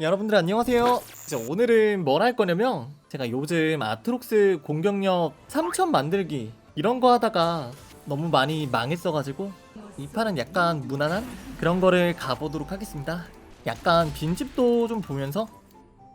여러분들 안녕하세요. 이제 오늘은 뭘 할 거냐면 제가 요즘 아트록스 공격력 3000 만들기 이런 거 하다가 너무 많이 망했어가지고 이 판은 약간 무난한 그런 거를 가보도록 하겠습니다. 약간 빈집도 좀 보면서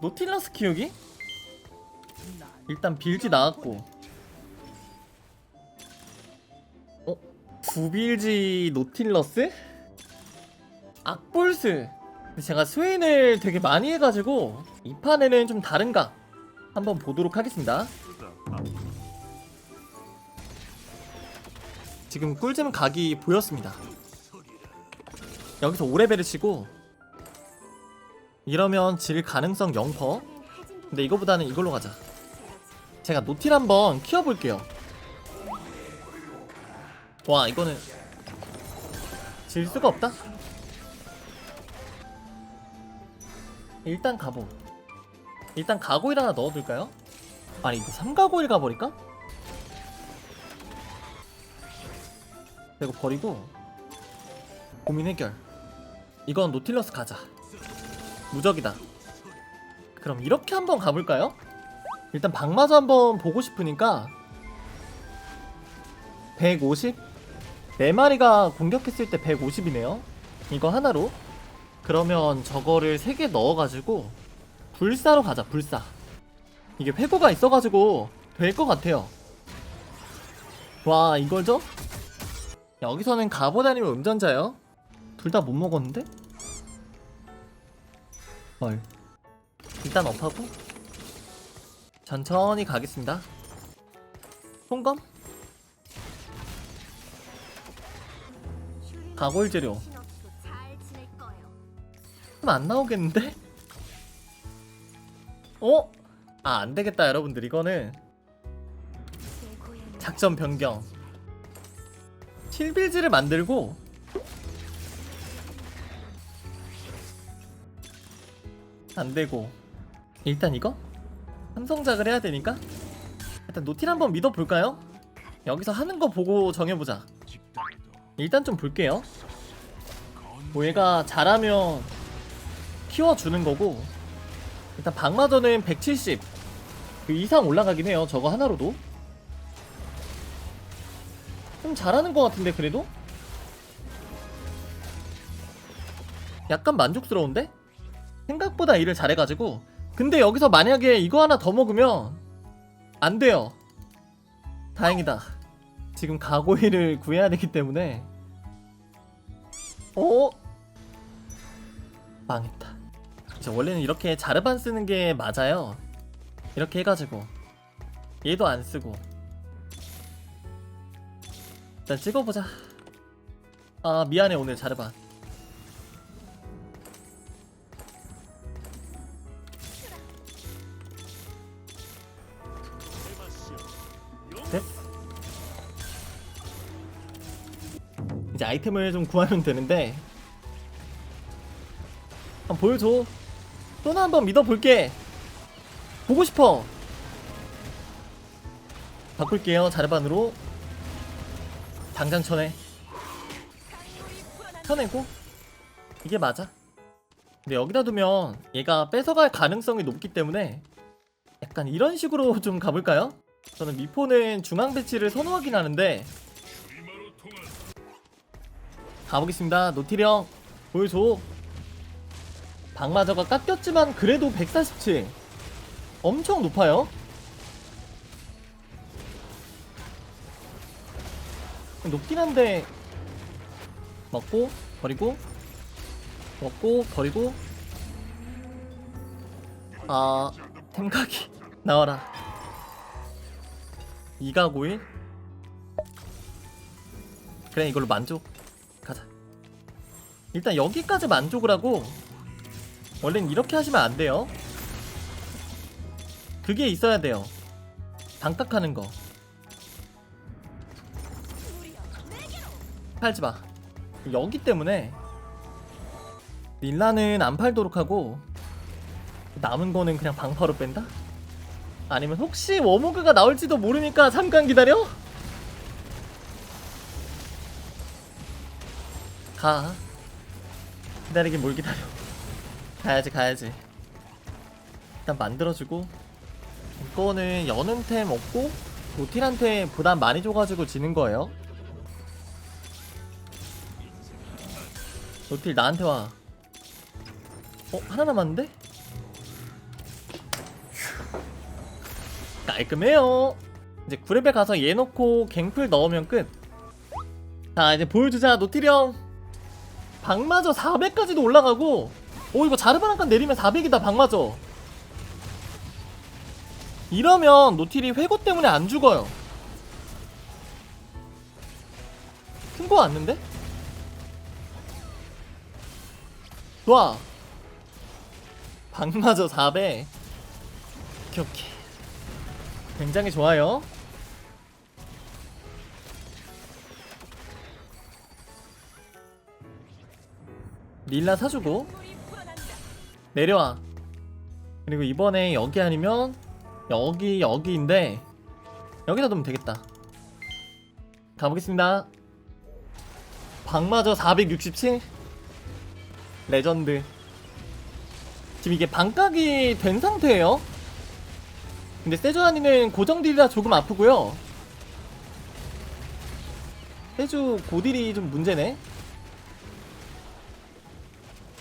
노틸러스 키우기? 일단 빌지 나왔고 어? 구빌지 노틸러스? 악볼스 제가 스웨인을 되게 많이 해가지고 이 판에는 좀 다른가 한번 보도록 하겠습니다. 지금 꿀잼 각이 보였습니다. 여기서 5레벨을 치고 이러면 질 가능성 0% 근데 이거보다는 이걸로 가자. 제가 노틸 한번 키워볼게요. 와 이거는 질 수가 없다 일단 가보 일단 가고일 하나 넣어둘까요? 아니 이거 3가고일 가버릴까? 이거 버리고 고민 해결 이건 노틸러스 가자 무적이다 그럼 이렇게 한번 가볼까요? 일단 방마저 한번 보고 싶으니까 150? 네 마리가 공격했을 때 150이네요 이거 하나로 그러면 저거를 3개 넣어가지고 불사로 가자 불사. 이게 회고가 있어가지고 될 것 같아요. 와 이걸죠? 여기서는 가보 다니면 운전자요? 둘 다 못 먹었는데? 헐. 일단 업하고 천천히 가겠습니다. 송검? 가골 재료 안 나오겠는데? 어? 아 안되겠다 여러분들 이거는 작전 변경 7빌지를 만들고 안되고 일단 이거? 삼성작을 해야 되니까 일단 노틸 한번 믿어볼까요? 여기서 하는 거 보고 정해보자 일단 좀 볼게요 뭐 얘가 잘하면 키워주는 거고 일단 박마저는 170 그 이상 올라가긴 해요 저거 하나로도. 좀 잘하는 것 같은데 그래도? 약간 만족스러운데? 생각보다 일을 잘해가지고. 근데 여기서 만약에 이거 하나 더 먹으면 안 돼요. 다행이다. 지금 가고일을 구해야 되기 때문에. 어? 망했다 저 원래는 이렇게 자르반 쓰는 게 맞아요. 이렇게 해가지고 얘도 안 쓰고 일단 찍어보자. 아 미안해 오늘 자르반. 됐 이제 아이템을 좀 구하면 되는데 한번 보여줘 또나 한번 믿어볼게. 보고 싶어. 바꿀게요 자르반으로. 당장 쳐내. 쳐내고. 이게 맞아. 근데 여기다 두면 얘가 뺏어갈 가능성이 높기 때문에 약간 이런 식으로 좀 가볼까요? 저는 미포는 중앙 배치를 선호하긴 하는데. 가보겠습니다. 노티령 보여줘 박마저가 깎였지만 그래도 147 엄청 높아요. 높긴 한데 먹고 버리고 먹고 버리고. 아 템각이 나와라. 이가 고일. 그래 이걸로 만족. 가자. 일단 여기까지 만족을 하고 원래는 이렇게 하시면 안 돼요. 그게 있어야 돼요. 방딱하는 거. 팔지 마. 여기 때문에 릴라는 안 팔도록 하고 남은 거는 그냥 방파로 뺀다? 아니면 혹시 워모그가 나올지도 모르니까 잠깐 기다려? 가. 기다리긴 뭘 기다려. 가야지 가야지. 일단 만들어주고 이거는 여는 템 없고 노틸한테 부담 많이 줘가지고 지는 거예요. 노틸 나한테 와. 어? 하나 남았는데? 깔끔해요. 이제 구레벨 가서 얘 넣고 갱플 넣으면 끝. 자 이제 보여주자 노틸이 형 방마저 400까지도 올라가고 오 이거 자르바랑간 내리면 400이다 방마저 이러면 노틸이 회고 때문에 안 죽어요. 큰 거 왔는데? 좋아. 방마저 400 오케이 오케이 굉장히 좋아요. 릴라 사주고 내려와. 그리고 이번에 여기 아니면 여기 여기인데 여기다 두면 되겠다. 가보겠습니다. 방마저 467 레전드. 지금 이게 반각이 된 상태예요. 근데 세주아니는 고정 딜이라 조금 아프고요. 세주 고딜이 좀 문제네.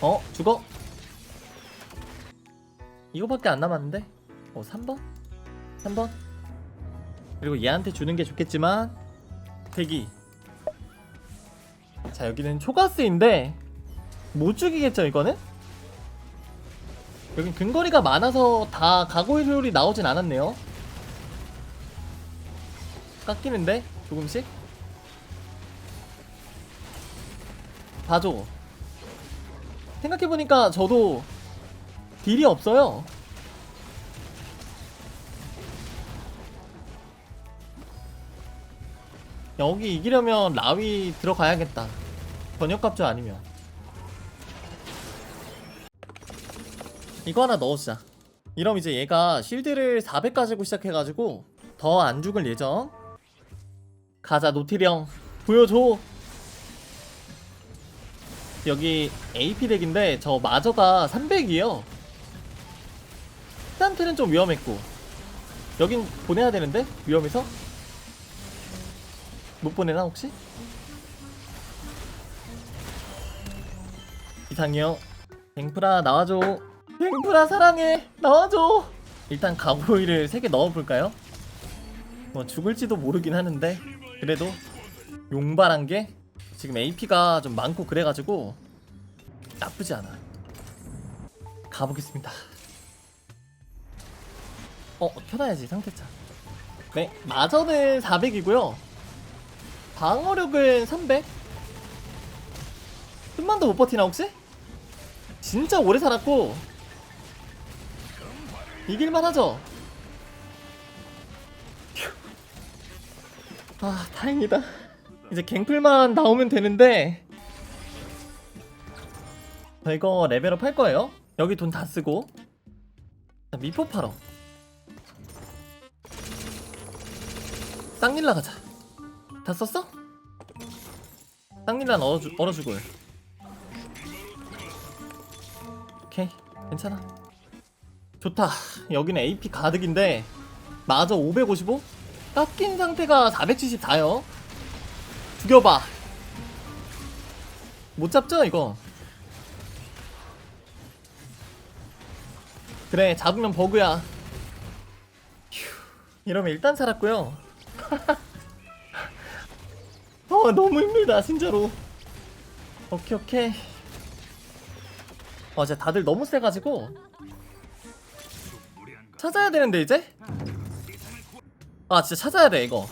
어? 죽어? 이거밖에 안 남았는데? 어 3번? 3번? 그리고 얘한테 주는 게 좋겠지만 대기 자 여기는 초가스인데 못 죽이겠죠 이거는? 여긴 근거리가 많아서 다 가고 효율이 나오진 않았네요 깎이는데 조금씩 봐줘 생각해보니까 저도 딜이 없어요. 여기 이기려면 라위 들어가야겠다. 번역값조 아니면. 이거 하나 넣어주자. 이러면 이제 얘가 실드를 400 가지고 시작해가지고 더 안 죽을 예정. 가자 노티령 보여줘. 여기 AP 덱인데 저 마저가 300이에요 스탄트는 좀 위험했고. 여긴 보내야 되는데? 위험해서? 못 보내나 혹시? 이상해요 뱅프라 나와줘. 뱅프라 사랑해. 나와줘. 일단 가고이를 3개 넣어볼까요? 뭐 죽을지도 모르긴 하는데. 그래도 용발한 게 지금 AP가 좀 많고 그래가지고 나쁘지 않아. 가보겠습니다 어 켜놔야지 상태차. 네 마저는 400이고요. 방어력은 300 좀만 더 못 버티나 혹시? 진짜 오래 살았고. 이길만 하죠? 휴. 아 다행이다. 이제 갱플만 나오면 되는데. 저 이거 레벨업 할 거예요. 여기 돈 다 쓰고. 자, 미포 팔어 쌍릴라 가자. 다 썼어? 쌍릴라 얼어주, 얼어주고 오케이 괜찮아. 좋다. 여기는 AP 가득인데 마저 555? 깎인 상태가 474요. 죽여봐. 못 잡죠 이거? 그래 잡으면 버그야. 휴, 이러면 일단 살았고요 어 너무 힘들다 진짜로 오케이 오케이 어 진짜 다들 너무 세가지고 찾아야 되는데 이제 아 진짜 찾아야 돼 이거.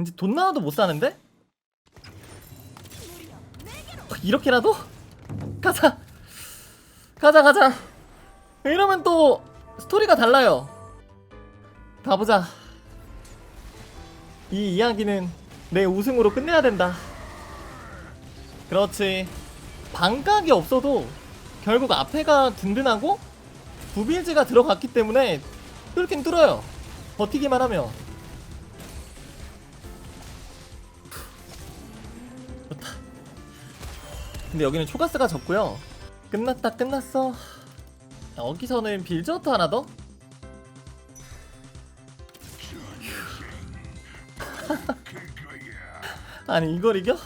이제 돈 나와도 못 사는데? 이렇게라도? 가자. 가자 가자. 이러면 또 스토리가 달라요. 가보자. 이 이야기는 내 우승으로 끝내야 된다. 그렇지. 반각이 없어도 결국 앞에가 든든하고 부빌즈가 들어갔기 때문에 뚫긴 뚫어요. 버티기만 하면 근데 여기는 초가스가 적고요. 끝났다 끝났어. 여기서는 빌저트 하나 더? 아니 이걸 이겨?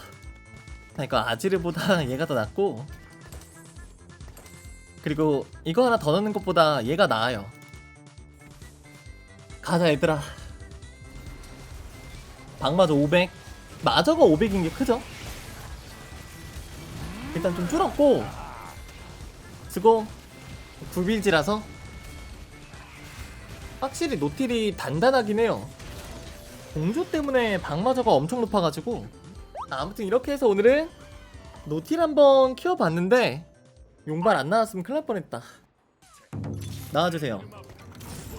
아, 이거 아지르보다 얘가 더 낫고. 그리고 이거 하나 더 넣는 것보다 얘가 나아요. 가자 얘들아. 방마저 500 마저가 500인 게 크죠? 일단 좀 줄었고 쓰고 굴빌지라서 확실히 노틸이 단단하긴 해요. 공조 때문에 방마저가 엄청 높아가지고. 아무튼 이렇게 해서 오늘은 노틸 한번 키워봤는데 용발 안 나왔으면 큰일 날 뻔했다. 나와주세요.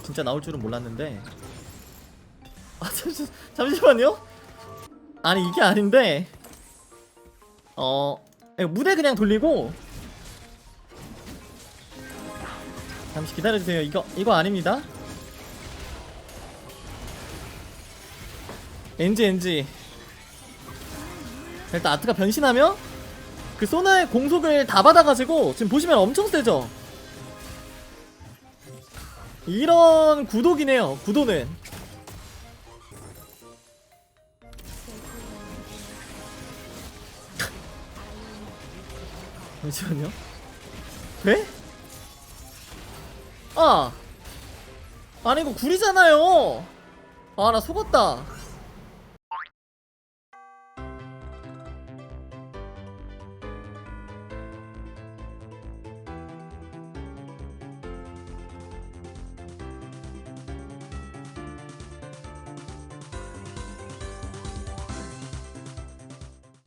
진짜 나올 줄은 몰랐는데. 아 잠시, 잠시만요. 아니 이게 아닌데. 어 예, 무대 그냥 돌리고. 잠시 기다려주세요. 이거 이거 아닙니다. 엔지 엔지. 일단 아트가 변신하면 그 소나의 공속을 다 받아가지고 지금 보시면 엄청 세죠? 이런 구도기네요 구도는 잠시만요. 돼? 아! 아니 이거 구리잖아요. 아 나 속았다